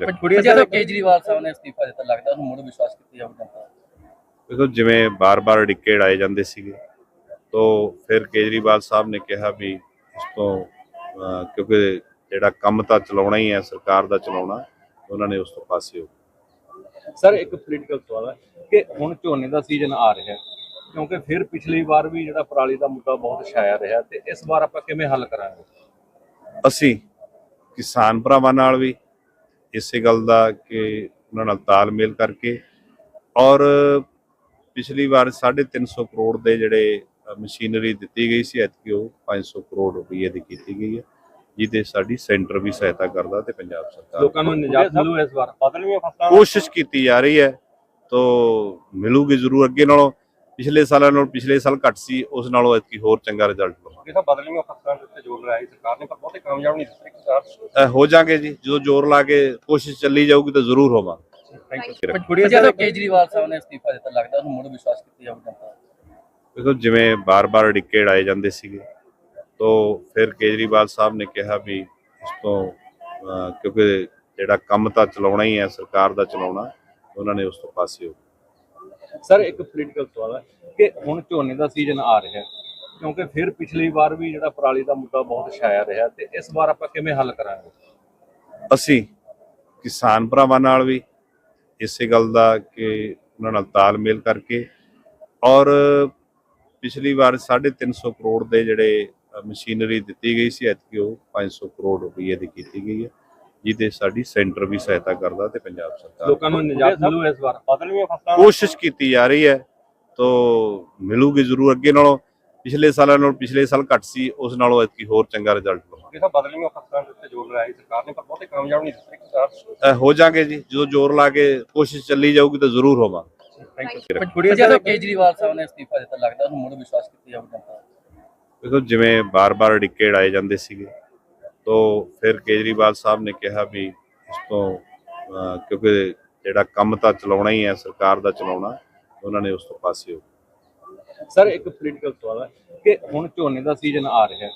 ਬੜੀ ਜ਼ਿਆਦਾ ਕੇਜਰੀਵਾਲ ਸਾਹਿਬ ਨੇ ਅਸਤੀਫਾ ਦਿੱਤਾ ਲੱਗਦਾ ਉਹਨੂੰ ਮੁੜ ਵਿਸ਼ਵਾਸ ਕੀਤਾ ਜਾਊਗਾ ਜਨਤਾ ਦੇਖੋ ਜਿਵੇਂ ਬਾਰ-ਬਾਰ ਅੜਿੱਕੇ ਅੜਾਏ ਜਾਂਦੇ ਸੀਗੇ ਤੋਂ ਫਿਰ ਕੇਜਰੀਵਾਲ ਸਾਹਿਬ ਨੇ ਕਿਹਾ ਵੀ ਇਸ ਤੋਂ ਕਿਉਂਕਿ ਜਿਹੜਾ ਕੰਮ ਤਾਂ ਚਲਾਉਣਾ ਹੀ ਹੈ ਸਰਕਾਰ ਦਾ ਚਲਾਉਣਾ ਉਹਨਾਂ ਨੇ ਉਸ ਤੋਂ ਪਾਸੇ ਹੋ ਸਰ ਇੱਕ ਪੋਲੀਟੀਕਲ ਸਵਾਲ ਹੈ ਕਿ ਹੁਣ ਝੋਨੇ ਦਾ ਸੀਜ਼ਨ ਆ ਰਿਹਾ ਹੈ ਕਿਉਂਕਿ ਫਿਰ ਪਿਛਲੀ ਵਾਰ ਵੀ ਜਿਹੜਾ ਪਰਾਲੀ ਦਾ ਮੁੱਦਾ ਬਹੁਤ ਛਾਇਆ ਰਿਹਾ ਤੇ ਇਸ ਵਾਰ ਆਪਾਂ ਕਿਵੇਂ ਹੱਲ ਕਰਾਂਗੇ? ਅਸੀਂ ਕਿਸਾਨ ਭਰਾਵਾਂ ਨਾਲ ਵੀ ਇਸੇ ਗੱਲ ਦਾ ਕਿ ਉਹਨਾਂ ਨਾਲ ਤਾਲਮੇਲ ਕਰਕੇ ਔਰ ਪਿਛਲੀ ਵਾਰ 350 ਕਰੋੜ ਦੇ ਜਿਹੜੇ ਮਸ਼ੀਨਰੀ ਦਿੱਤੀ ਗਈ ਸੀ ਐਤਕੀ ਉਹ 500 ਕਰੋੜ ਰੁਪਏ ਦੀ ਕੀਤੀ ਗਈ ਹੈ ਜਿਹਦੇ ਸਾਡੀ ਸੈਂਟਰ ਵੀ ਸਹਾਇਤਾ ਕਰਦਾ ਤੇ ਪੰਜਾਬ ਸਰਕਾਰ ਲੋਕਾਂ ਨੂੰ ਨਿਜਾਤ ਮਿਲੂ ਇਸ ਵਾਰ। ਬਦਲਵੀਆਂ ਫਸਲਾਂ ਕੋਸ਼ਿਸ਼ ਕੀਤੀ ਜਾ ਰਹੀ ਹੈ ਤੋ ਮਿਲੂਗੀ ਜ਼ਰੂਰ ਅੱਗੇ ਨਾਲੋਂ। ਪਿਛਲੇ ਸਾਲਾਂ ਨਾਲੋਂ ਪਿਛਲੇ ਸਾਲ ਘੱਟ ਸੀ ਉਸ ਨਾਲੋਂ ਐਤਕੀ ਹੋਰ ਚੰਗਾ ਰਿਜ਼ਲਟ ਲਵਾਂਗੇ ਇਹ ਤਾਂ ਬਦਲਵੀਆਂ ਫਸਲਾਂ ਦੇ ਉੱਤੇ ਜ਼ੋਰ ਲਾਇਆ ਸਰਕਾਰ ਨੇ ਪਰ ਬਹੁਤੇ ਕਾਮਯਾਬ ਨਹੀਂ ਦਿੱਤੇ। ਸਰਕਾਰ ਹੋ ਜਾਗੇ ਜੀ ਜਦੋਂ ਜ਼ੋਰ ਲਾ ਕੇ ਕੋਸ਼ਿਸ਼ ਚੱਲੀ ਜਾਊਗੀ ਤਾਂ ਜ਼ਰੂਰ ਹੋਵਾਂਗੇ। ਥੈਂਕ ਯੂ ਬੜੀ ਜ਼ਿਆਦਾ ਕੇਜਰੀਵਾਲ ਸਾਹਿਬ ਨੇ ਅਸਤੀਫਾ ਦਿੱਤਾ ਲੱਗਦਾ ਉਹਨੂੰ ਮੁੜ ਵਿਸ਼ਵਾਸ ਕੀਤਾ ਜਾਊਗਾ ਜਨਤਾ ਦੇਖੋ ਜਿਵੇਂ ਬਾਰ-ਬਾਰ ਅੜਿੱਕੇ ਅੜਾਏ ਜਾਂਦੇ ਸੀਗੇ ਤੋਂ ਫਿਰ ਕੇਜਰੀਵਾਲ ਸਾਹਿਬ ਨੇ ਕਿਹਾ ਵੀ ਇਸ ਤੋਂ ਕਿਉਂਕਿ ਜਿਹੜਾ ਕੰਮ ਤਾਂ ਚਲਾਉਣਾ ਹੀ ਹੈ ਸਰਕਾਰ ਦਾ ਚਲਾਉਣਾ ਉਹਨਾਂ ਨੇ ਉਸ ਤੋਂ ਪਾਸੇ ਹੋ ਸਰ, ਇੱਕ ਪੋਲੀਟੀਕਲ ਸਵਾਲ ਹੈ ਕਿ ਹੁਣ ਝੋਨੇ ਦਾ ਸੀਜ਼ਨ ਆ ਰਿਹਾ ਹੈ, ਕਿਉਂਕਿ ਫਿਰ ਪਿਛਲੀ ਵਾਰ ਵੀ ਜਿਹੜਾ ਪਰਾਲੀ ਦਾ ਮੁੱਦਾ ਬਹੁਤ ਛਾਇਆ ਰਿਹਾ ਤੇ ਇਸ ਵਾਰ ਆਪਾਂ ਕਿਵੇਂ ਹੱਲ ਕਰਾਂਗੇ? ਅਸੀਂ ਕਿਸਾਨ ਭਰਾਵਾਂ ਨਾਲ ਵੀ ਇਸੇ ਗੱਲ ਦਾ ਕਿ ਉਹਨਾਂ ਨਾਲ ਤਾਲਮੇਲ ਕਰਕੇ ਔਰ ਪਿਛਲੀ ਵਾਰ 350 ਕਰੋੜ ਦੇ ਜਿਹੜੇ ਮਸ਼ੀਨਰੀ ਦਿੱਤੀ ਗਈ ਸੀ, ਐਤਕੀ ਉਹ 500 ਕਰੋੜ ਰੁਪਏ ਦੀ ਕੀਤੀ ਗਈ ਹੈ। ਜਿਹਦੇ ਸਾਡੀ ਸੈਂਟਰ ਵੀ ਸਹਾਇਤਾ ਕਰਦਾ ਤੇ ਪੰਜਾਬ ਸਰਕਾਰ ਲੋਕਾਂ ਨੂੰ ਨਿਜਾਤ ਮਿਲੂ ਇਸ ਵਾਰ। ਬਦਲਵੀਆਂ ਫਸਲਾਂ ਕੋਸ਼ਿਸ਼ ਕੀਤੀ ਜਾ ਰਹੀ ਹੈ ਤੋ ਮਿਲੂਗੀ ਜ਼ਰੂਰ ਅੱਗੇ ਨਾਲੋਂ। ਪਿਛਲੇ ਸਾਲਾਂ ਨਾਲੋਂ ਪਿਛਲੇ ਸਾਲ ਘੱਟ ਸੀ ਉਸ ਨਾਲੋਂ ਐਤਕੀ ਹੋਰ ਚੰਗਾ ਰਿਜ਼ਲਟ ਇਹ ਤਾਂ ਬਦਲਵੀਆਂ ਫਸਲਾਂ ਦੇ ਉੱਤੇ ਜ਼ੋਰ ਲਾਇਆ ਸਰਕਾਰ ਨੇ ਪਰ ਬਹੁਤੇ ਕਾਮਯਾਬ ਨਹੀਂ ਦਿੱਤੇ ਸਰਕਾਰ ਹੋ ਜਾਗੇ ਜੀ ਜਦੋਂ ਜ਼ੋਰ ਲਾ ਕੇ ਕੋਸ਼ਿਸ਼ ਚੱਲੀ ਜਾਊਗੀ ਤਾਂ ਜ਼ਰੂਰ ਜ਼ਿਆਦਾ ਕੇਜਰੀਵਾਲ ਸਾਹਿਬ ਨੇ ਅਸਤੀਫਾ ਦਿੱਤਾ ਲੱਗਦਾ ਉਹਨੂੰ ਮੁੜ ਵਿਸ਼ਵਾਸ ਕੀਤਾ ਜਾਊਗਾ ਦੇਖੋ ਜਿਵੇਂ ਬਾਰ-ਬਾਰ ਅੜਿੱਕੇ ਅੜਾਏ ਜਾਂਦੇ ਸੀਗੇ ਤੋਂ ਫਿਰ ਕੇਜਰੀਵਾਲ ਸਾਹਿਬ ਨੇ ਕਿਹਾ ਵੀ ਇਸ ਤੋਂ ਕਿਉਂਕਿ ਜਿਹੜਾ ਕੰਮ ਤਾਂ ਚਲਾਉਣਾ ਹੀ ਹੈ ਸਰਕਾਰ ਦਾ ਚਲਾਉਣਾ ਉਹਨਾਂ ਨੇ ਉਸ ਤੋਂ ਪਾਸੇ ਹੋ ਸਰ ਇੱਕ ਪੋਲੀਟੀਕਲ ਸਵਾਲ ਹੈ ਕਿ ਹੁਣ ਝੋਨੇ ਦਾ ਸੀਜ਼ਨ ਆ ਰਿਹਾ ਹੈ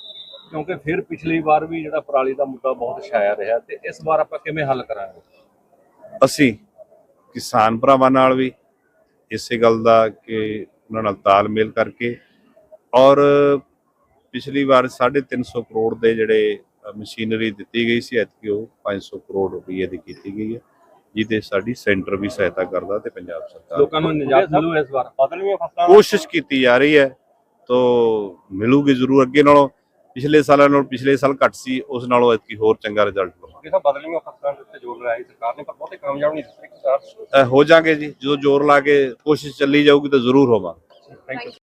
ਕਿਉਂਕਿ ਫਿਰ ਪਿਛਲੀ ਵਾਰ ਵੀ ਜਿਹੜਾ ਪਰਾਲੀ ਦਾ ਮੁੱਦਾ ਬਹੁਤ ਛਾਇਆ ਰਿਹਾ ਤੇ ਇਸ ਵਾਰ ਆਪਾਂ ਕਿਵੇਂ ਹੱਲ ਕਰਾਂਗੇ? ਅਸੀਂ ਕਿਸਾਨ ਭਰਾਵਾਂ ਨਾਲ ਵੀ ਇਸੇ ਗੱਲ ਦਾ ਕਿ ਉਹਨਾਂ ਨਾਲ ਤਾਲਮੇਲ ਕਰਕੇ ਔਰ ਪਿਛਲੀ ਵਾਰ 350 ਕਰੋੜ ਦੇ ਜਿਹੜੇ ਮਸ਼ੀਨਰੀ ਦਿੱਤੀ ਗਈ ਸੀ ਐਤਕੀ ਉਹ 500 ਕਰੋੜ ਰੁਪਏ ਦੀ ਕੀਤੀ ਗਈ ਹੈ ਜਿਹਦੇ ਸਾਡੀ ਸੈਂਟਰ ਵੀ ਸਹਾਇਤਾ ਕਰਦਾ ਤੇ ਪੰਜਾਬ ਸਰਕਾਰ ਲੋਕਾਂ ਨੂੰ ਨਿਜਾਤ ਮਿਲੂ ਇਸ ਵਾਰ। ਬਦਲਵੀਆਂ ਫਸਲਾਂ ਕੋਸ਼ਿਸ਼ ਕੀਤੀ ਜਾ ਰਹੀ ਹੈ ਤੋ ਮਿਲੂਗੀ ਜ਼ਰੂਰ ਅੱਗੇ ਨਾਲੋਂ ਪਿਛਲੇ ਸਾਲਾਂ ਨਾਲੋਂ ਪਿਛਲੇ ਸਾਲ ਘੱਟ ਸੀ ਉਸ ਨਾਲੋਂ ਐਤਕੀ ਹੋਰ ਚੰਗਾ ਰਿਜ਼ਲਟ ਲਵਾਂਗੇ ਤਾਂ ਬਦਲਵੀਆਂ ਫਸਲਾਂ ਦੇ ਉੱਤੇ ਜ਼ੋਰ ਲਾਇਆ ਸੀ ਸਰਕਾਰ ਨੇ ਪਰ ਬਹੁਤੇ ਕਾਮਯਾਬ ਨਹੀਂ ਦਿੱਤੇ ਸਰਕਾਰ ਹੋ ਜਾਗੇ ਜੀ ਜਦੋਂ ਜ਼ੋਰ ਲਾ ਕੇ ਕੋਸ਼ਿਸ਼ ਚੱਲੀ ਜਾਊਗੀ ਤਾਂ ਜ਼ਰੂਰ ਹੋਵਾਂਗੇ। Thank you